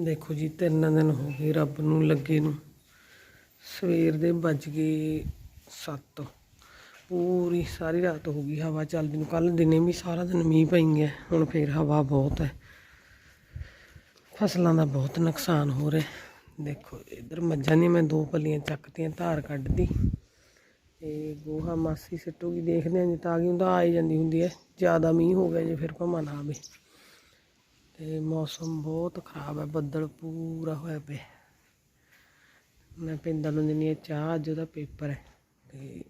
ਦੇਖੋ ਜੀ, ਤਿੰਨ ਦਿਨ ਹੋ ਗਏ ਰੱਬ ਨੂੰ ਲੱਗੇ ਨੂੰ। ਸਵੇਰ ਦੇ ਵੱਜ ਗਏ 7 ਪੂਰੀ ਸਾਰੀ ਰਾਤ ਹੋ ਗਈ ਹਵਾ ਚੱਲਦੀ ਨੂੰ। ਕੱਲ ਦਿਨੇ ਵੀ ਸਾਰਾ ਦਿਨ ਮੀਂਹ ਪਈ ਗਿਆ, ਹੁਣ ਫੇਰ ਹਵਾ ਬਹੁਤ ਹੈ। ਫਸਲਾਂ ਦਾ ਬਹੁਤ ਨੁਕਸਾਨ ਹੋ ਰਿਹਾ। ਦੇਖੋ, ਇਧਰ ਮੱਝਾਂ ਨੇ ਮੈਂ ਦੋ ਪੱਲੀਆਂ ਚੱਕਤੀਆਂ, ਧਾਰ ਕੱਢਦੀ ਤੇ ਗੋਹਾ ਮਾਸੀ ਸਿੱਟੂਗੀ ਦੇਖਦੇ ਹਾਂ ਜੇ, ਤਾਂ ਕਿ ਗਈ ਹੁੰਦਾ ਆ ਜਾਂਦੀ ਹੁੰਦੀ ਹੈ। ਜ਼ਿਆਦਾ ਮੀਂਹ ਹੋ ਗਿਆ ਜੇ, ਫਿਰ ਭਾਵੇਂ ਨਾ ਆਵੇ। ਤੇ ਮੌਸਮ ਬਹੁਤ ਖਰਾਬ ਹੈ, ਬੱਦਲ ਪੂਰਾ ਹੋਇਆ ਪਿਆ। ਮੈਂ ਪਿੰਡਾਂ ਨੂੰ ਦਿੰਦੀ ਹਾਂ ਚਾਹ, ਅੱਜ ਉਹਦਾ ਪੇਪਰ ਹੈ ਤੇ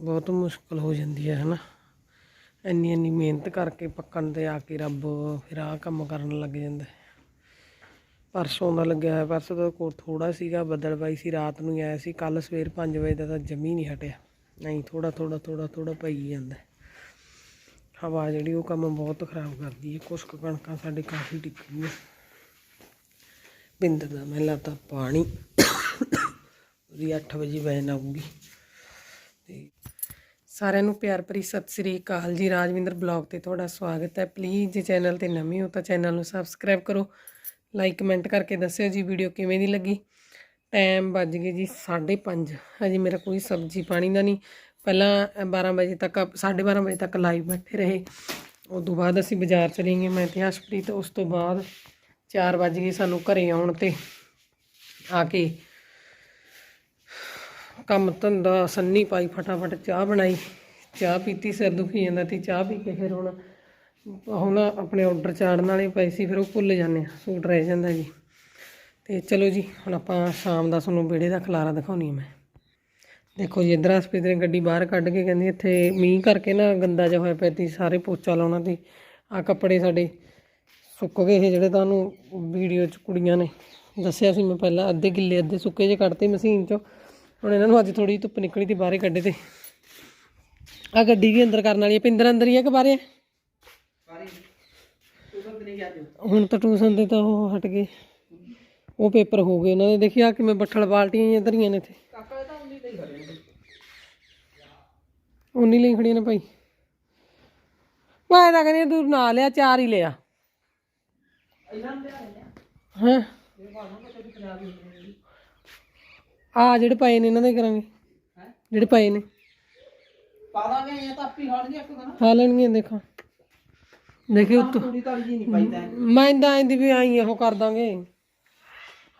ਬਹੁਤ ਮੁਸ਼ਕਲ ਹੋ ਜਾਂਦੀ ਹੈ, ਹਨਾ। ਇੰਨੀ ਇੰਨੀ ਮਿਹਨਤ ਕਰਕੇ ਪੱਕਣ ਤੇ ਆ ਕੇ ਰੱਬ ਫਿਰ ਆਹ ਕੰਮ ਕਰਨ ਲੱਗ ਜਾਂਦਾ ਪਰਸੋਂ ਦਾ ਲੱਗਿਆ ਹੋਇਆ, ਪਰਸੋਂ ਤਾਂ ਕੋ ਥੋੜਾ ਸੀਗਾ ਬੱਦਲਬਾਈ ਸੀ, ਰਾਤ ਨੂੰ ਹੀ ਆਇਆ ਸੀ। ਕੱਲ ਸਵੇਰ 5 ਵਜੇ ਦਾ ਤਾਂ ਜਮੀ ਨਹੀਂ ਹਟਿਆ। ਨਹੀਂ ਥੋੜਾ ਥੋੜਾ ਥੋੜਾ ਥੋੜਾ ਪਈ ਜਾਂਦਾ ਹਵਾ ਜਿਹੜੀ ਉਹ ਕੰਮ ਬਹੁਤ ਖਰਾਬ ਕਰਦੀ ਹੈ। ਕੁਛ ਕਣਕਾਂ ਸਾਡੇ ਕਾਫੀ ਡਿੱਗੀਆਂ ਬਿੰਦ ਦਾ ਮੈਂ ਲਾਤਾ ਪਾਣੀ। ਉਹਦੀ 8 ਵਜੇ ਵੈਨ ਆਊਗੀ। ਤੇ ਸਾਰਿਆਂ ਨੂੰ ਪਿਆਰ ਭਰੀ ਸਤਿ ਸ੍ਰੀ ਅਕਾਲ ਜੀ। ਰਾਜਵਿੰਦਰ ਬਲੌਗ ਤੇ ਤੁਹਾਡਾ ਸਵਾਗਤ ਹੈ। ਪਲੀਜ਼ ਜੇ ਚੈਨਲ ਤੇ ਨਵੇਂ ਹੋ ਤਾਂ ਚੈਨਲ ਨੂੰ ਸਬਸਕ੍ਰਾਈਬ ਕਰੋ। ਲਾਈਕ ਕਮੈਂਟ ਕਰਕੇ ਦੱਸਿਓ ਜੀ ਵੀਡੀਓ ਕਿਵੇਂ ਦੀ ਲੱਗੀ। ਟਾਈਮ ਵੱਜ ਗਏ ਜੀ 5:30 ਹਜੇ ਮੇਰਾ ਕੋਈ ਸਬਜ਼ੀ ਪਾਣੀ ਦਾ ਨਹੀਂ। ਪਹਿਲਾਂ ਅ, 12 ਵਜੇ ਤੱਕ 12:30 ਵਜੇ ਤੱਕ ਲਾਈਵ ਬੈਠੇ ਰਹੇ। ਉਸ ਤੋਂ ਬਾਅਦ ਅਸੀਂ ਬਾਜ਼ਾਰ ਚਲੇ ਗਏ ਮੈਂ ਤੇ ਹਰਸ਼ਪ੍ਰੀਤ। ਉਸ ਤੋਂ ਬਾਅਦ 4 ਵਜ ਗਏ ਸਾਨੂੰ ਘਰੇ ਆਉਣ ਤੇ। ਆ ਕੇ ਕੰਮ ਧੰਦਾ ਸੰਨੀ ਪਾਈ ਫਟਾਫਟ ਚਾਹ ਬਣਾਈ। ਚਾਹ ਪੀਤੀ ਸਿਰ ਦੁਖੀ ਜਾਂਦਾ ਤੇ ਚਾਹ ਪੀ ਕੇ ਫਿਰ ਹੁਣ ਹੁਣ ਆਪਣੇ ਆਰਡਰ ਚਾੜਨ ਵਾਲੇ ਪਏ ਸੀ ਫਿਰ ਉਹ ਭੁੱਲ ਜਾਂਦੇ ਆ ਸੂਟ ਰਹਿ ਜਾਂਦਾ ਜੀ। ਤੇ ਚਲੋ ਜੀ ਹੁਣ ਆਪਾਂ ਸ਼ਾਮ ਦਾ ਤੁਹਾਨੂੰ ਵਿਹੜੇ ਦਾ ਖਲਾਰਾ ਦਿਖਾਉਣੀ ਆ ਮੈਂ। ਦੇਖੋ ਜੀ, ਇਧਰ ਹਸਪੀਟਲ ਨੇ ਗੱਡੀ ਬਾਹਰ ਕੱਢ ਕੇ ਕਹਿੰਦੀ ਇੱਥੇ ਮੀਂਹ ਕਰਕੇ ਨਾ ਗੰਦਾ ਜਿਹਾ ਹੋਇਆ ਪਿਆ ਤੀ, ਸਾਰੇ ਪੋਚਾ ਲਾਉਣਾ ਤੇ ਆ ਕੱਪੜੇ ਸਾਡੇ ਸੁੱਕ ਗਏ ਇਹ ਜਿਹੜੇ ਤੁਹਾਨੂੰ ਵੀਡੀਓ 'ਚ ਕੁੜੀਆਂ ਨੇ ਦੱਸਿਆ ਸੀ ਮੈਂ ਪਹਿਲਾਂ, ਅੱਧੇ ਗਿੱਲੇ ਅੱਧੇ ਸੁੱਕੇ ਜੇ ਕੱਢਤੇ ਮਸ਼ੀਨ 'ਚੋਂ। ਹੁਣ ਇਹਨਾਂ ਨੂੰ ਅੱਜ ਥੋੜੀ ਧੁੱਪ ਨਿਕਲੀ ਤੇ, ਬਾਹਰੇ ਕੱਢੇ ਤੇ। ਆ ਗੱਡੀ ਵੀ ਅੰਦਰ ਕਰਨ ਵਾਲੀ ਹੈ, ਪਿੰਦਰ ਅੰਦਰ ਹੀ ਹੈ ਕਿ ਬਾਹਰੇ ਹੁਣ ਤਾਂ ਟੂਸਨ ਦੇ ਤਾਂ ਉਹ ਹਟ ਗਏ। ਉਹ ਪੇਪਰ ਹੋ ਗਏ ਉਹਨਾਂ ਦੇ ਆ ਕਿਵੇਂ ਬੱਠਲ ਬਾਲਟੀਆਂ ਜਿਹੀਆਂ ਧਰੀਆਂ ਨੇ ਇੱਥੇ। ਉਨੀ ਲਈ ਖੜੀਆਂ ਨੇ ਭਾਈ। ਮੈਂ ਤਾਂ ਕਹਿੰਦੀ ਤੂੰ ਨਾ ਲਿਆ ਚਾਰ ਹੀ ਲਿਆ। ਹਾਂ? ਆ ਜਿਹੜੇ ਪਏ ਨੇ ਇਹਨਾਂ ਦੇ ਕਰਾਂਗੇ। ਜਿਹੜੇ ਪਏ ਨੇ। ਪਾ ਦਾਂਗੇ ਇਹ ਤਾਂ ਆਪੀ ਹੜ ਨਹੀਂ ਅੱਕਦਾ ਨਾ ਖਾ ਲੈਣਗੀਆਂ ਦੇਖਾਂ। ਦੇਖੀ ਉੱਤੋਂ। ਥੋੜੀ ਤਾਲੀ ਜੀ ਨਹੀਂ ਪਾਈਦਾ ਮੈਂ ਇੰਦਾ ਇੰਦੀ ਵੀ ਆਈ ਉਹ ਕਰ ਦਾਂਗੇ।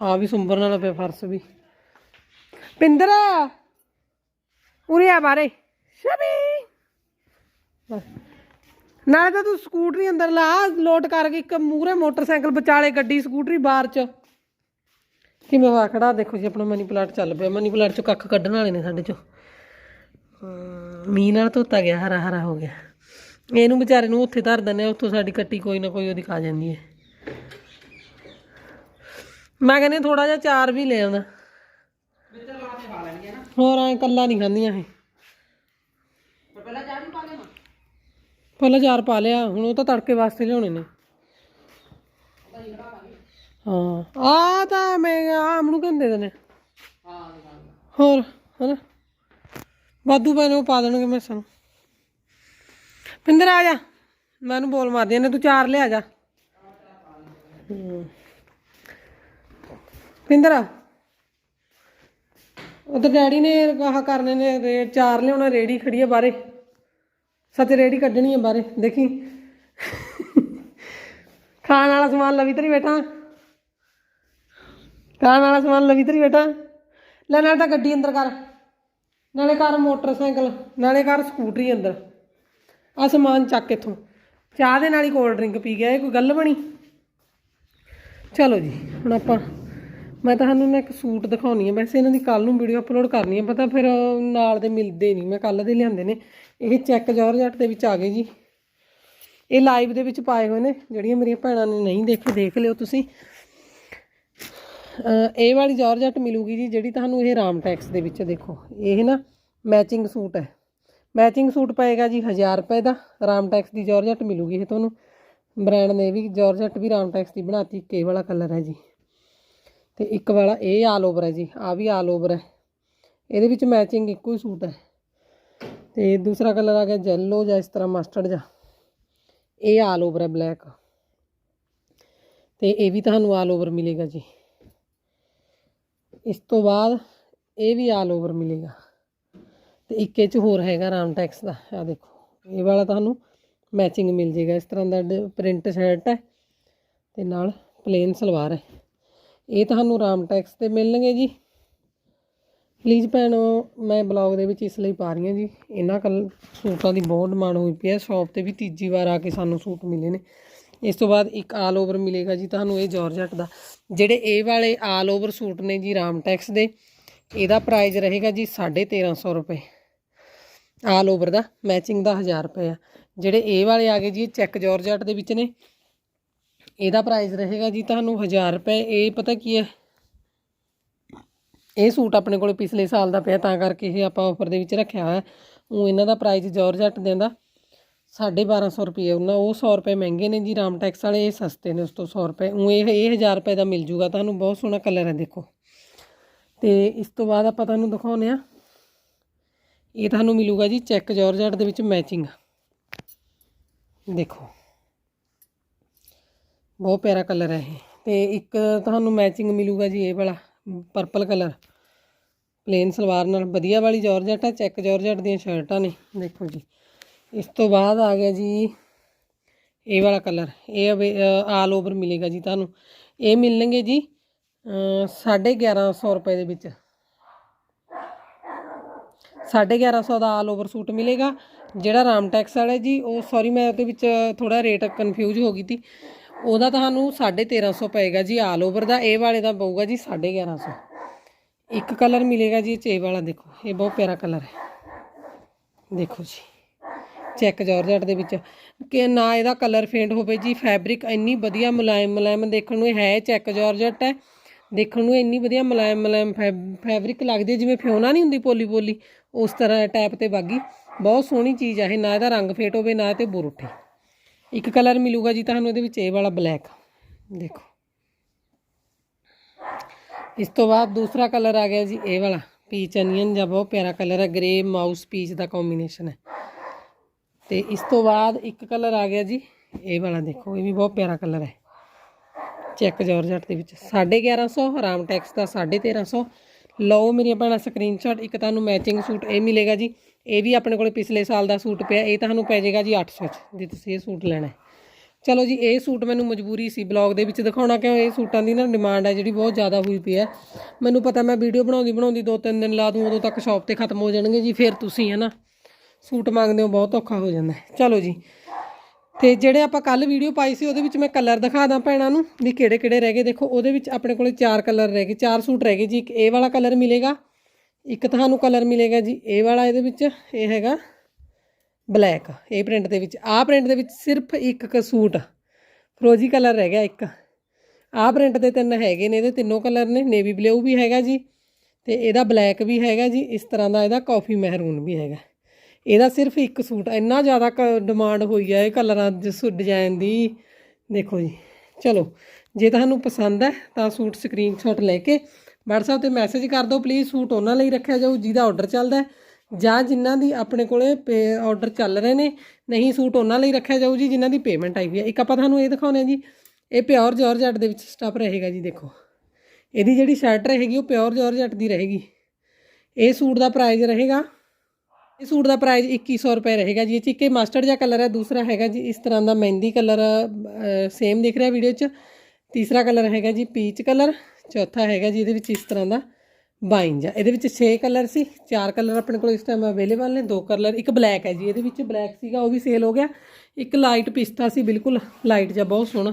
ਹਾਂ ਵੀ ਸੁੰਬਰਨ ਵਾਲਾ ਪਿਆ ਫਰਸ਼ ਵੀ। ਪਿੰਦਰ! ਉਰੇ ਆ ਬਾਰੇ ਸ਼ਬੀ। ਬਸ। ਨਾਲੇ ਤਾਂ ਤੂੰ ਸਕੂਟਰੀ ਅੰਦਰ ਲਾ ਲੋਟ ਕਰਕੇ ਇੱਕ ਮੂਰੇ ਮੋਟਰਸਾਈਕਲ ਵਿਚਾਲੇ ਗੱਡੀ ਸਕੂਟਰੀ ਬਾਹਰ ਚ। ਕਿਵੇਂ ਵਾ ਖੜਾ ਦੇਖੋ ਜੀ ਆਪਣਾ ਮਨੀ ਪਲਾਟ ਚੱਲ ਪਿਆ। ਮਨੀ ਪਲਾਟ ਚੋਂ ਕੱਖ ਕੱਢਣ ਵਾਲੇ ਨੇ ਸਾਡੇ ਚੋਂ। ਹਮ, ਮੀਂਹ ਨਾਲ ਧੋਤਾ ਗਿਆ ਹਰਾ ਹਰਾ ਹੋ ਗਿਆ। ਇਹਨੂੰ ਵਿਚਾਰੇ ਨੂੰ ਉੱਥੇ ਧਰ ਦਿੰਦੇ ਆ ਉੱਥੋਂ ਸਾਡੀ ਕੱਟੀ ਕੋਈ ਨਾ ਕੋਈ ਉਹਦੀ ਖਾ ਜਾਂਦੀ ਹੈ। ਮੈਂ ਕਹਿੰਦੀ ਥੋੜਾ ਜਿਹਾ ਚਾਰ ਵੀ ਲੈ ਆਉਂਦਾ। ਹੋਰ ਐ ਕੱਲਾ ਨਹੀਂ ਖਾਂਦੀਆਂ ਇਹ। ਪਹਿਲਾਂ ਚਾਹ ਵੀ ਪਾ ਲੈਣਾ ਪਹਿਲਾਂ ਚਾਰ ਪਾ ਲਿਆ ਹੁਣ ਉਹ ਤਾਂ ਤੜਕੇ ਵਾਸਤੇ ਲਿਆਉਣੇ ਨੇ। ਹਾਂ ਆ ਤਾਂ ਮੈਂ ਆਮ ਨੂੰ ਕਹਿੰਦੇ ਨੇ। ਹਾਂ ਹੋਰ ਹਨਾ? ਵਾਧੂ ਪੈ ਨੇ ਉਹ ਪਾ ਦੇਣਗੇ ਮੈਂ ਸਾਨੂੰ। ਪਿੰਦਰ ਆ ਜਾ ਮੈਂ ਉਹਨੂੰ ਬੋਲ ਮਾਰਦੀ ਨੇ ਤੂੰ ਚਾਰ ਲਿਆ ਜਾ। ਪਿੰਦਰ ਉਧਰ ਡੈਡੀ ਨੇ ਆਹ ਕਰਨੇ ਨੇ ਚਾਰ ਲਿਆਉਣਾ ਰੇੜੀ ਖੜੀ ਆ ਬਾਹਰੇ। ਸੱਚ ਰੇੜੀ ਕੱਢਣੀ ਆ ਬਾਹਰੇ ਦੇਖੀ। ਖਾਣ ਵਾਲਾ ਸਮਾਨ ਲਵੀ ਤੇਰੀ ਬੈਠਾ ਖਾਣ ਵਾਲਾ ਸਮਾਨ ਲਵੀ ਤੇਰੀ ਬੈਠਾ ਲੈ ਨਾਲ ਤਾਂ ਗੱਡੀ ਅੰਦਰ ਕਰ। ਨਾਲੇ ਕਰ ਮੋਟਰਸਾਈਕਲ, ਨਾਲੇ ਕਰ ਸਕੂਟਰੀ ਅੰਦਰ। ਆ ਸਮਾਨ ਚੱਕ ਇੱਥੋਂ। ਚਾਹ ਦੇ ਨਾਲ ਹੀ ਕੋਲਡ ਡਰਿੰਕ ਪੀ ਗਿਆ, ਇਹ ਕੋਈ ਗੱਲ ਬਣੀ? ਚਲੋ ਜੀ, ਹੁਣ ਆਪਾਂ ਮੈਂ ਤੁਹਾਨੂੰ ਨਾ ਇੱਕ ਸੂਟ ਦਿਖਾਉਣੀ ਹੈ ਵੈਸੇ ਇਹਨਾਂ ਦੀ ਕੱਲ ਨੂੰ ਵੀਡੀਓ ਅਪਲੋਡ ਕਰਨੀ ਹੈ ਪਤਾ ਫਿਰ ਨਾਲ ਦੇ ਮਿਲਦੇ ਨਹੀਂ, ਮੈਂ ਕੱਲ ਦੇ ਲਿਆਂਦੇ ਨੇ। ਇਹ ਚੈੱਕ ਜਾਰਜਟ ਦੇ ਵਿੱਚ ਆ ਗਏ ਜੀ। ਇਹ ਲਾਈਵ ਦੇ ਵਿੱਚ ਪਾਏ ਹੋਏ ਨੇ, ਜਿਹੜੀਆਂ ਮੇਰੀਆਂ ਭੈਣਾਂ ਨੇ ਨਹੀਂ ਦੇਖੇ, ਦੇਖ ਲਿਓ ਤੁਸੀਂ। ਇਹ ਵਾਲੀ ਜਾਰਜਟ ਮਿਲੂਗੀ ਜੀ, ਜਿਹੜੀ ਤੁਹਾਨੂੰ ਇਹ ਰਾਮ ਟੈਕਸ ਦੇ ਵਿੱਚ ਦੇਖੋ। ਇਹ ਨਾ ਮੈਚਿੰਗ ਸੂਟ ਹੈ। ਮੈਚਿੰਗ ਸੂਟ ਪਏਗਾ ਜੀ 1000 ਰੁਪਏ ਦਾ ਰਾਮ ਟੈਕਸ ਦੀ ਜਾਰਜਟ ਮਿਲੂਗੀ ਇਹ ਤੁਹਾਨੂੰ। ਬ੍ਰਾਂਡ ਨੇ ਵੀ ਜਾਰਜਟ ਵੀ ਰਾਮ ਟੈਕਸ ਦੀ ਬਣਾਤੀ ਇੱਕ ਇਹ ਵਾਲਾ ਕਲਰ ਹੈ ਜੀ। ਤੇ ਇੱਕ ਵਾਲਾ ਇਹ ਆਲ ਓਵਰ ਹੈ ਜੀ ਆ ਵੀ ਆਲ ਓਵਰ ਹੈ। ਇਹਦੇ ਵਿੱਚ ਮੈਚਿੰਗ ਇੱਕੋ ਹੀ ਸੂਟ ਹੈ। ਤੇ ਦੂਸਰਾ ਕਲਰ ਆ ਗਿਆ ਜੈਲੋ ਜਾਂ ਇਸ ਤਰ੍ਹਾਂ ਮਸਟਰਡ ਜਾਂ ਇਹ ਆਲ ਓਵਰ ਹੈ ਬਲੈਕ ਤੇ ਇਹ ਵੀ ਤੁਹਾਨੂੰ ਆਲ ਓਵਰ ਮਿਲੇਗਾ ਜੀ। ਇਸ ਤੋਂ ਬਾਅਦ ਇਹ ਵੀ ਆਲ ਓਵਰ ਮਿਲੇਗਾ। ਤੇ ਇੱਕ ਇਹ ਚ ਹੋਰ ਹੈਗਾ ਰਾਮਟੈਕਸ ਦਾ ਆ ਦੇਖੋ। ਇਹ ਵਾਲਾ ਤੁਹਾਨੂੰ ਮੈਚਿੰਗ ਮਿਲ ਜੇਗਾ। ਇਸ ਤਰ੍ਹਾਂ ਦਾ ਪ੍ਰਿੰਟ ਸ਼ਰਟ ਹੈ। ਤੇ ਨਾਲ ਪਲੇਨ ਸਲਵਾਰ ਹੈ। ਇਹ ਤੁਹਾਨੂੰ ਰਾਮ ਟੈਕਸ ਤੇ ਮਿਲਣਗੇ ਜੀ। ਪਲੀਜ਼ ਭੈਣੋ, ਮੈਂ ਬਲੌਗ ਦੇ ਵਿੱਚ ਇਸ ਲਈ ਪਾ ਰਹੀ ਹਾਂ ਜੀ। ਇਹਨਾਂ ਕਲ ਸੂਟਾਂ ਦੀ ਬਹੁਤ ਡਿਮਾਂਡ ਹੋਈ ਪਈ ਹੈ। ਸ਼ਾਪ ਤੇ ਵੀ ਤੀਜੀ ਵਾਰ ਆ ਕੇ ਸਾਨੂੰ ਸੂਟ ਮਿਲੇ ਨੇ। ਇਸ ਤੋਂ ਬਾਅਦ ਇੱਕ ਆਲ ਓਵਰ ਮਿਲੇਗਾ ਜੀ ਤੁਹਾਨੂੰ ਇਹ ਜਾਰਜਟ ਦਾ। ਜਿਹੜੇ ਇਹ ਵਾਲੇ ਆਲ ਓਵਰ ਸੂਟ ਨੇ ਜੀ ਰਾਮ ਟੈਕਸ ਦੇ, ਇਹਦਾ ਪ੍ਰਾਈਸ ਰਹੇਗਾ ਜੀ 1350 ਰੁਪਏ। ਆਲ ਓਵਰ ਦਾ ਮੈਚਿੰਗ ਦਾ 1000 ਰੁਪਏ ਆ। ਜਿਹੜੇ ਇਹ ਵਾਲੇ ਆ ਗਏ ਜੀ ਚੈੱਕ ਜਾਰਜਟ ਦੇ ਵਿੱਚ ਨੇ। ਇਹਦਾ ਪ੍ਰਾਈਸ ਰਹੇਗਾ ਜੀ ਤੁਹਾਨੂੰ 1000 ਰੁਪਏ। ਇਹ ਪਤਾ ਕੀ ਹੈ? ਇਹ ਸੂਟ ਆਪਣੇ ਕੋਲ ਪਿਛਲੇ ਸਾਲ ਦਾ ਪਿਆ, ਤਾਂ ਕਰਕੇ ਇਹ ਆਪਾਂ ਆਫਰ ਦੇ ਵਿੱਚ ਰੱਖਿਆ ਹੋਇਆ। ਉਹ ਇਹਨਾਂ ਦਾ ਪ੍ਰਾਈਸ ਜਾਰਜਟ ਦਿੰਦਾ 1250 ਰੁਪਏ ਉਹਨਾਂ, ਉਹ 100 ਰੁਪਏ ਮਹਿੰਗੇ ਨੇ ਜੀ, ਰਾਮ ਟੈਕਸ ਵਾਲੇ, ਇਹ ਸਸਤੇ ਨੇ ਉਸ ਤੋਂ 100 ਰੁਪਏ। ਉਹ ਇਹ ਇਹ 1000 ਰੁਪਏ ਦਾ ਮਿਲ ਜੂਗਾ। ਤੁਹਾਨੂੰ ਬਹੁਤ ਸੋਹਣਾ ਕਲਰ ਹੈ, ਦੇਖੋ। ਤੇ ਇਸ ਤੋਂ ਬਾਅਦ ਆਪਾਂ ਤੁਹਾਨੂੰ ਦਿਖਾਉਂਦੇ ਆ ਇਹ ਤੁਹਾਨੂੰ ਮਿਲੂਗਾ ਜੀ ਚੈੱਕ ਜਾਰਜਟ ਦੇ ਵਿੱਚ ਮੈਚਿੰਗ ਦੇਖੋ। ਬਹੁਤ ਪਿਆਰਾ ਕਲਰ ਹੈ ਇਹ। ਤੇ ਇੱਕ ਤੁਹਾਨੂੰ ਮੈਚਿੰਗ ਮਿਲੂਗਾ ਜੀ ਇਹ ਵਾਲਾ ਪਰਪਲ ਕਲਰ। ਪਲੇਨ ਸਲਵਾਰ ਨਾਲ ਵਧੀਆ ਵਾਲੀ ਜਾਰਜਟ ਹੈ ਚੈੱਕ ਜਾਰਜਟ ਦੀਆਂ ਸ਼ਰਟਾਂ ਨੇ ਦੇਖੋ ਜੀ। ਇਸ ਤੋਂ ਬਾਅਦ ਆ ਗਿਆ ਜੀ ਇਹ ਵਾਲਾ ਕਲਰ। ਇਹ ਆਲ ਓਵਰ ਮਿਲੇਗਾ ਜੀ ਤੁਹਾਨੂੰ। ਇਹ ਮਿਲਣਗੇ ਜੀ ਅ, ਸਾਢੇ 1150 ਰੁਪਏ ਦੇ ਵਿੱਚ। ਸਾਢੇ 1150 ਦਾ ਆਲ ਓਵਰ ਸੂਟ ਮਿਲੇਗਾ। ਜਿਹੜਾ ਰਾਮ ਟੈਕਸ ਵਾਲਾ ਜੀ ਉਹ ਸੌਰੀ ਮੈਂ ਉਹਦੇ ਵਿੱਚ ਥੋੜਾ ਰੇਟ ਕਨਫਿਊਜ਼ ਹੋ ਗਈ ਤੀ ਉਹਦਾ ਤੁਹਾਨੂੰ 1350 ਪਏਗਾ ਜੀ ਆਲ ਓਵਰ ਦਾ, ਇਹ ਵਾਲੇ ਦਾ ਪਊਗਾ ਜੀ 1150 ਇੱਕ ਕਲਰ ਮਿਲੇਗਾ ਜੀ, ਇਹ 'ਚ ਇਹ ਵਾਲਾ ਦੇਖੋ, ਇਹ ਬਹੁਤ ਪਿਆਰਾ ਕਲਰ ਹੈ। ਦੇਖੋ ਜੀ ਚੈੱਕ ਜਾਰਜਟ ਦੇ ਵਿੱਚ। ਕਿ ਨਾ ਇਹਦਾ ਕਲਰ ਫੇਂਟ ਹੋਵੇ ਜੀ ਫੈਬਰਿਕ ਇੰਨੀ ਵਧੀਆ ਮੁਲਾਇਮ ਮੁਲਾਇਮ ਦੇਖਣ ਨੂੰ ਇਹ ਹੈ ਚੈੱਕ ਜਾਰਜਟ ਹੈ। ਦੇਖਣ ਨੂੰ ਇੰਨੀ ਵਧੀਆ ਮੁਲਾਇਮ ਮੁਲਾਇਮ ਫੈਬਰਿਕ ਲੱਗਦੀ ਹੈ, ਜਿਵੇਂ ਫਿਓਨਾ ਨਹੀਂ ਹੁੰਦੀ ਪੋਲੀ ਪੋਲੀ, ਉਸ ਤਰ੍ਹਾਂ ਟੈਪ ਤੇ ਬਾਗੀ। ਬਹੁਤ ਸੋਹਣੀ ਚੀਜ਼ ਆ ਇਹ, ਨਾ ਇਹਦਾ ਰੰਗ ਫੇਟ ਹੋਵੇ, ਨਾ ਤੇ ਬੁਰ ਉੱਠੇ। ਇੱਕ ਕਲਰ ਮਿਲੂਗਾ ਜੀ ਤੁਹਾਨੂੰ ਇਹਦੇ ਵਿੱਚ, ਇਹ ਵਾਲਾ ਬਲੈਕ। ਦੇਖੋ। ਇਸ ਤੋਂ ਬਾਅਦ ਦੂਸਰਾ ਕਲਰ ਆ ਗਿਆ ਜੀ, ਇਹ ਵਾਲਾ। ਪੀਚ ਅਨੀਅਨ ਜਾਂ ਬਹੁਤ ਪਿਆਰਾ ਕਲਰ ਹੈ ਗ੍ਰੇ ਮਾਊਸ ਪੀਚ ਦਾ ਕੰਬੀਨੇਸ਼ਨ ਹੈ। ਤੇ ਇਸ ਤੋਂ ਬਾਅਦ ਇੱਕ ਕਲਰ ਆ ਗਿਆ ਜੀ, ਇਹ ਵਾਲਾ ਦੇਖੋ, ਇਹ ਵੀ ਬਹੁਤ ਪਿਆਰਾ ਕਲਰ ਹੈ। ਚੈੱਕ ਜਾਰਜਟ ਦੇ ਵਿੱਚ। 1150 ਰਾਮਟੈਕਸ ਦਾ 1350 ਲਓ ਮੇਰੀਆਂ ਭੈਣਾਂ ਸਕਰੀਨਸ਼ਾਟ ਇੱਕ ਤੁਹਾਨੂੰ ਮੈਚਿੰਗ ਸੂਟ ਇਹ ਮਿਲੇਗਾ ਜੀ। ਇਹ ਵੀ ਆਪਣੇ ਕੋਲੇ ਪਿਛਲੇ ਸਾਲ ਦਾ ਸੂਟ ਪਿਆ, ਇਹ ਤੁਹਾਨੂੰ ਪੈ ਜਾਏਗਾ ਜੀ 800 ਚ, ਜੇ ਤੁਸੀਂ ਇਹ ਸੂਟ ਲੈਣਾ ਚਲੋ ਜੀ, ਇਹ ਸੂਟ ਮੈਨੂੰ ਮਜਬੂਰੀ ਸੀ ਬਲੌਗ ਦੇ ਵਿੱਚ ਦਿਖਾਉਣਾ, ਕਿਉਂ ਇਹ ਸੂਟਾਂ ਦੀ ਨਾ ਡਿਮਾਂਡ ਹੈ ਜਿਹੜੀ ਬਹੁਤ ਜ਼ਿਆਦਾ ਹੋਈ ਪਈ ਹੈ। ਮੈਨੂੰ ਪਤਾ ਮੈਂ ਵੀਡੀਓ ਬਣਾਉਂਦੀ ਬਣਾਉਂਦੀ ਦੋ ਤਿੰਨ ਦਿਨ ਲਾ ਦੂੰ, ਉਦੋਂ ਤੱਕ ਸ਼ਾਪ ਤੇ ਖਤਮ ਹੋ ਜਾਣਗੇ ਜੀ, ਫਿਰ ਤੁਸੀਂ ਹੈ ਨਾ ਸੂਟ ਮੰਗਦੇ ਹੋ, ਬਹੁਤ ਔਖਾ ਹੋ ਜਾਂਦਾ ਚਲੋ ਜੀ ਤੇ ਜਿਹੜੇ ਆਪਾਂ ਕੱਲ ਵੀਡੀਓ ਪਾਈ ਸੀ, ਉਹਦੇ ਵਿੱਚ ਮੈਂ ਕਲਰ ਦਿਖਾ ਦਾਂ ਭੈਣਾਂ ਨੂੰ, ਵੀ ਕਿਹੜੇ ਕਿਹੜੇ ਰਹਿ ਗਏ। ਦੇਖੋ, ਉਹਦੇ ਵਿੱਚ ਆਪਣੇ ਕੋਲੇ ਚਾਰ ਕਲਰ ਰਹਿ ਗਏ, ਚਾਰ ਸੂਟ ਰਹਿ ਗਏ ਜੀ। ਇੱਕ ਇਹ ਵਾਲਾ ਕਲਰ ਮਿਲੇਗਾ, ਇੱਕ ਤੁਹਾਨੂੰ ਕਲਰ ਮਿਲੇਗਾ ਜੀ। ਇਹ ਵਾਲਾ ਇਹਦੇ ਵਿੱਚ, ਇਹ ਹੈਗਾ ਬਲੈਕ ਇਹ ਪ੍ਰਿੰਟ ਦੇ ਵਿੱਚ। ਆਹ ਪ੍ਰਿੰਟ ਦੇ ਵਿੱਚ ਸਿਰਫ ਇੱਕ ਕ ਸੂਟ, ਫਰੋਜੀ ਕਲਰ ਰਹਿ ਗਿਆ ਇੱਕ। ਆਹ ਪ੍ਰਿੰਟ ਦੇ ਤਿੰਨ ਹੈਗੇ ਨੇ, ਇਹਦੇ ਤਿੰਨੋਂ ਕਲਰ ਨੇ ਨੇਵੀ ਬਲੂ ਵੀ ਹੈਗਾ ਜੀ, ਤੇ ਇਹਦਾ ਬਲੈਕ ਵੀ ਹੈਗਾ ਜੀ, ਇਸ ਤਰ੍ਹਾਂ ਦਾ ਇਹਦਾ ਕਾਫੀ ਮਹਿਰੂਨ ਵੀ ਹੈਗਾ। ਇਹਦਾ ਸਿਰਫ ਇੱਕ ਸੂਟ ਇੰਨਾ ਜ਼ਿਆਦਾ ਡਿਮਾਂਡ ਹੋਈ ਹੈ ਇਹ ਕਲਰਾਂ ਜਿਸ ਡਿਜ਼ਾਈਨ ਦੀ। ਦੇਖੋ ਜੀ, ਚਲੋ, ਜੇ ਤੁਹਾਨੂੰ ਪਸੰਦ ਹੈ ਤਾਂ ਸੂਟ ਸਕਰੀਨਸ਼ਾਟ ਲੈ ਕੇ WhatsApp ਤੇ ਮੈਸੇਜ ਕਰ ਦਿਓ ਪਲੀਜ਼ ਸੂਟ ਉਹਨਾਂ ਲਈ ਰੱਖਿਆ ਜਾਊ ਜਿਹਦਾ ਆਰਡਰ ਚੱਲਦਾ ਜਾਂ ਜਿਨ੍ਹਾਂ ਦੀ ਆਪਣੇ ਕੋਲੇ ਆਰਡਰ ਚੱਲ ਰਹੇ ਨੇ, ਨਹੀਂ ਸੂਟ ਉਹਨਾਂ ਲਈ ਰੱਖਿਆ ਜਾਊ ਜੀ ਜਿਨ੍ਹਾਂ ਦੀ ਪੇਮੈਂਟ ਆਈ ਹੋਈ ਹੈ ਇੱਕ ਆਪਾਂ ਤੁਹਾਨੂੰ ਇਹ ਦਿਖਾਉਂਦੇ ਹਾਂ ਜੀ, ਇਹ ਪਿਓਰ ਜਾਰਜਟ ਦੇ ਵਿੱਚ ਸਟਫ ਰਹੇਗਾ ਜੀ, ਦੇਖੋ। ਇਹਦੀ ਜਿਹੜੀ ਸ਼ਰਟ ਰਹੇਗੀ ਉਹ ਪਿਓਰ ਜਾਰਜਟ ਦੀ ਰਹੇਗੀ। ਇਹ ਸੂਟ ਦਾ ਪ੍ਰਾਈਸ ਰਹੇਗਾ ਇਹ ਸੂਟ ਦਾ ਪ੍ਰਾਈਸ 2100 ਰੁਪਏ ਰਹੇਗਾ ਜੀ। ਇਹ 'ਚ ਇੱਕ ਇਹ ਮਸਟਰਡ ਜਿਹਾ ਕਲਰ ਹੈ, ਦੂਸਰਾ ਹੈਗਾ ਜੀ ਇਸ ਤਰ੍ਹਾਂ ਦਾ ਮਹਿੰਦੀ ਕਲਰ ਸੇਮ ਦਿਖ ਰਿਹਾ ਵੀਡੀਓ 'ਚ। ਤੀਸਰਾ ਕਲਰ ਹੈਗਾ ਜੀ ਪੀਚ ਕਲਰ ਚੌਥਾ ਹੈਗਾ ਜੀ ਇਹਦੇ ਵਿੱਚ ਇਸ ਤਰ੍ਹਾਂ ਦਾ ਬਾਈਂਜ ਆ ਇਹਦੇ ਵਿੱਚ 6 ਕਲਰ ਸੀ, ਚਾਰ ਕਲਰ ਆਪਣੇ ਕੋਲ ਇਸ ਟਾਈਮ ਅਵੇਲੇਬਲ ਨੇ, ਦੋ ਕਲਰ ਇੱਕ ਬਲੈਕ ਹੈ ਜੀ। ਇਹਦੇ ਵਿੱਚ ਬਲੈਕ ਸੀਗਾ, ਉਹ ਵੀ ਸੇਲ ਹੋ ਗਿਆ। ਇੱਕ ਲਾਈਟ ਪਿਸਤਾ ਸੀ, ਬਿਲਕੁਲ ਲਾਈਟ ਜਿਹਾ, ਬਹੁਤ ਸੋਹਣਾ।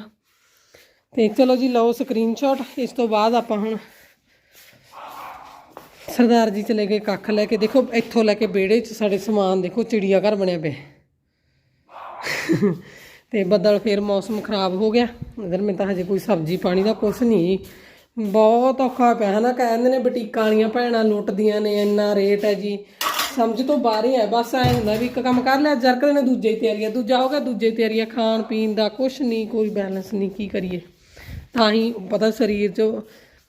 ਤੇ ਚਲੋ ਜੀ ਲਓ ਸਕਰੀਨਸ਼ਾਟ ਇਸ ਤੋਂ ਬਾਅਦ ਆਪਾਂ ਹੁਣ ਸਰਦਾਰ ਜੀ ਚਲੇ ਗਏ ਕੱਖ ਲੈ ਕੇ। ਦੇਖੋ, ਇੱਥੋਂ ਲੈ ਕੇ ਵਿਹੜੇ 'ਚ ਸਾਡੇ ਸਮਾਨ ਦੇਖੋ, ਚਿੜੀਆ ਘਰ ਬਣਿਆ ਪਿਆ। ਤੇ ਬੱਦਲ ਫੇਰ ਮੌਸਮ ਖਰਾਬ ਹੋ ਗਿਆ। ਇਧਰ ਮੈਂ ਤਾਂ ਹਜੇ ਕੋਈ ਸਬਜ਼ੀ ਪਾਣੀ ਦਾ ਕੁਛ ਨਹੀਂ ਬਹੁਤ ਔਖਾ ਪਿਆ ਹੈ ਨਾ ਕਹਿੰਦੇ ਨੇ ਬਟੀਕਾਂ ਵਾਲੀਆਂ ਭੈਣਾਂ ਲੁੱਟਦੀਆਂ ਨੇ, ਇੰਨਾ ਰੇਟ ਹੈ ਜੀ। ਸਮਝ ਤੋਂ ਬਾਹਰ ਹੀ ਹੈ, ਬਸ ਐ ਹੁੰਦਾ ਵੀ ਇੱਕ ਕੰਮ ਕਰ ਲਿਆ ਜਰਕਦੇ ਨੇ ਦੂਜੇ ਹੀ ਤਿਆਰੀ ਆ ਦੂਜਾ ਹੋ ਗਿਆ, ਦੂਜੇ ਤਿਆਰੀਆਂ ਖਾਣ ਪੀਣ ਦਾ ਕੁਛ ਨਹੀਂ ਕੋਈ ਬੈਲੈਂਸ ਨਹੀਂ ਕੀ ਕਰੀਏ? ਤਾਂ ਹੀ ਪਤਾ ਸਰੀਰ 'ਚ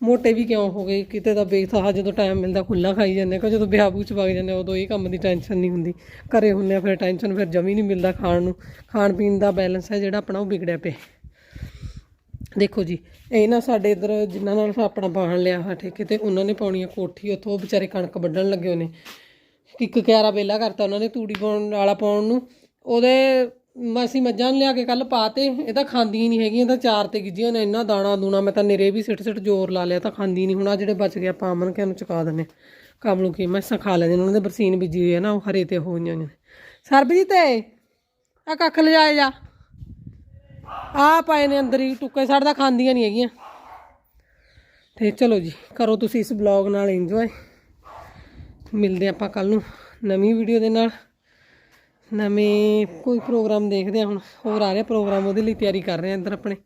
ਮੋਟੇ ਵੀ ਕਿਉਂ ਹੋ ਗਏ? ਕਿਤੇ ਤਾਂ ਬੇਸਹਾ ਜਦੋਂ ਟਾਈਮ ਮਿਲਦਾ ਖੁੱਲਾ ਖਾਈ ਜਾਂਦੇ ਕੋ ਜਦੋਂ ਵਿਆਹ ਬੂਚ ਵਗ ਜਾਂਦੇ ਉਦੋਂ ਇਹ ਕੰਮ ਦੀ ਟੈਨਸ਼ਨ ਨਹੀਂ ਹੁੰਦੀ। ਘਰੇ ਹੁੰਦੇ ਆ, ਫਿਰ ਟੈਨਸ਼ਨ ਫਿਰ ਜਮੀ ਨਹੀਂ ਮਿਲਦਾ ਖਾਣ ਨੂੰ। ਖਾਣ ਪੀਣ ਦਾ ਬੈਲੈਂਸ ਹੈ ਜਿਹੜਾ ਆਪਣਾ ਉਹ ਵਿਗੜਿਆ ਪਿਆ। ਦੇਖੋ ਜੀ, ਇਹ ਨਾ ਸਾਡੇ ਇਧਰ ਜਿਨ੍ਹਾਂ ਨਾਲ ਆਪਣਾ ਬਾਹਣ ਲਿਆ ਹਾ ਠੇਕੇ ਤੇ, ਉਹਨਾਂ ਨੇ ਪਾਉਣੀ ਆ ਕੋਠੀ, ਉੱਥੋਂ ਉਹ ਵਿਚਾਰੇ ਕਣਕ ਵੱਢਣ ਲੱਗੇ ਹੋਏ ਨੇ। ਇੱਕ ਕਿਆਰਾ ਬੇਲਾ ਕਰਤਾ ਉਹਨਾਂ ਨੇ ਤੂੜੀ ਪਾਉਣ ਵਾਲਾ ਪਾਉਣ ਨੂੰ। ਉਹਦੇ ਅਸੀਂ ਮੱਝਾਂ ਨੂੰ ਲਿਆ ਕੇ ਕੱਲ ਪਾਤੇ ਇਹ ਤਾਂ ਖਾਂਦੀਆਂ ਨਹੀਂ ਹੈਗੀਆਂ ਇਹ ਤਾਂ ਚਾਰ ਤੇ ਗਿੱਜੀਆਂ ਨੇ, ਇੰਨਾ ਦਾਣਾ ਦੂਣਾ, ਮੈਂ ਤਾਂ ਨਿਰੇ ਵੀ ਸਿੱਟ ਸਿੱਟ ਜ਼ੋਰ ਲਾ ਲਿਆ, ਤਾਂ ਖਾਂਦੀ ਨਹੀਂ ਹੁਣ ਆ ਜਿਹੜੇ ਬਚ ਗਏ, ਆਪਾਂ ਅਮਨ ਕੇ ਨੂੰ ਚੁਕਾ ਦਿੰਨੇ ਕਾਬਲੂ ਕੀ, ਮੈਂ ਸਖਾ ਲੈਂਦੇ ਉਹਨਾਂ ਦੇ ਬਰਸੀਨ ਬੀਜੀ ਹੋਈ ਹੈ ਨਾ, ਉਹ ਹਰੇ ਤੇ ਹੋ ਹੋਈਆਂ। ਨੇ ਸਰਬਜੀਤ ਆ ਕੱਖ ਲਿਜਾਏ ਜਾ। ਆ ਪਾਏ ਨੇ ਅੰਦਰ ਹੀ, ਟੁੱਕੇ ਸਾਡਾ ਖਾਂਦੀਆਂ ਨਹੀਂ ਹੈਗੀਆਂ। ਤੇ ਚਲੋ ਜੀ, ਕਰੋ ਤੁਸੀਂ ਇਸ ਬਲੌਗ ਨਾਲ ਇੰਜੋਏ ਮਿਲਦੇ ਆਪਾਂ ਕੱਲ ਨੂੰ ਨਵੀਂ ਵੀਡੀਓ ਦੇ ਨਾਲ। ਨਵੇਂ ਕੋਈ ਪ੍ਰੋਗਰਾਮ ਦੇਖਦੇ ਆ ਹੁਣ, ਹੋਰ ਆ ਰਿਹਾ ਪ੍ਰੋਗਰਾਮ, ਉਹਦੇ ਲਈ ਤਿਆਰੀ ਕਰ ਰਹੇ ਆ ਇੱਧਰ ਆਪਣੇ।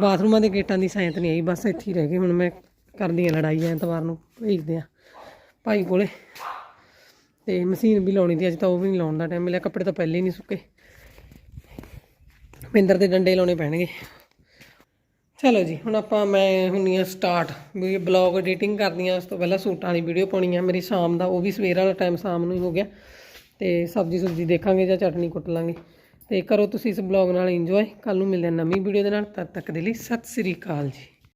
ਬਾਥਰੂਮਾਂ ਦੇ ਗੇਟਾਂ ਦੀ ਸਾਇੰਤ ਨਹੀਂ ਆਈ, ਬਸ ਇੱਥੇ ਹੀ ਰਹਿ ਗਏ, ਹੁਣ ਮੈਂ ਕਰਦੀ ਆ ਲੜਾਈ ਐਤਵਾਰ ਨੂੰ, ਭੇਜਦੇ ਆ ਭਾਈ ਕੋਲੇ। ਤੇ ਮਸ਼ੀਨ ਵੀ ਲਾਉਣੀ ਦੀ ਅੱਜ ਤਾਂ ਉਹ ਵੀ ਨਹੀਂ ਲਾਉਣ ਦਾ ਟਾਈਮ ਮਿਲਿਆ, ਕੱਪੜੇ ਤਾਂ ਪਹਿਲੇ ਹੀ ਨਹੀਂ ਸੁੱਕੇ। ਪਿੰਦਰ ਦੇ ਡੰਡੇ ਲਾਉਣੇ ਪੈਣਗੇ। ਚਲੋ ਜੀ, ਹੁਣ ਆਪਾਂ ਮੈਂ ਹੁੰਨੀ ਆ ਸਟਾਰਟ ਵੀ ਬਲੌਗ ਐਡੀਟਿੰਗ ਕਰਦੀ ਆ, ਉਸ ਤੋਂ ਪਹਿਲਾਂ ਸੂਟਾਂ ਵਾਲੀ ਵੀਡੀਓ ਪਾਉਣੀ ਆ, ਮੇਰੀ ਸ਼ਾਮ ਦਾ, ਉਹ ਵੀ ਸਵੇਰ ਵਾਲਾ ਟਾਈਮ ਸ਼ਾਮ ਨੂੰ ਹੀ ਹੋ ਗਿਆ। ਤੇ ਸਬਜ਼ੀ ਸੁਬਜ਼ੀ ਦੇਖਾਂਗੇ ਜਾਂ ਚਟਨੀ ਕੁੱਟ ਲਾਂਗੇ। ਤੇ ਕਰੋ ਤੁਸੀਂ ਇਸ ਬਲੌਗ ਨਾਲ ਇੰਜੋਏ ਕੱਲ ਨੂੰ ਮਿਲਦੇ ਹਾਂ ਨਵੀਂ ਵੀਡੀਓ ਦੇ ਨਾਲ। ਤਦ ਤੱਕ ਦੇ ਲਈ ਸਤਿ ਸ੍ਰੀ ਅਕਾਲ ਜੀ।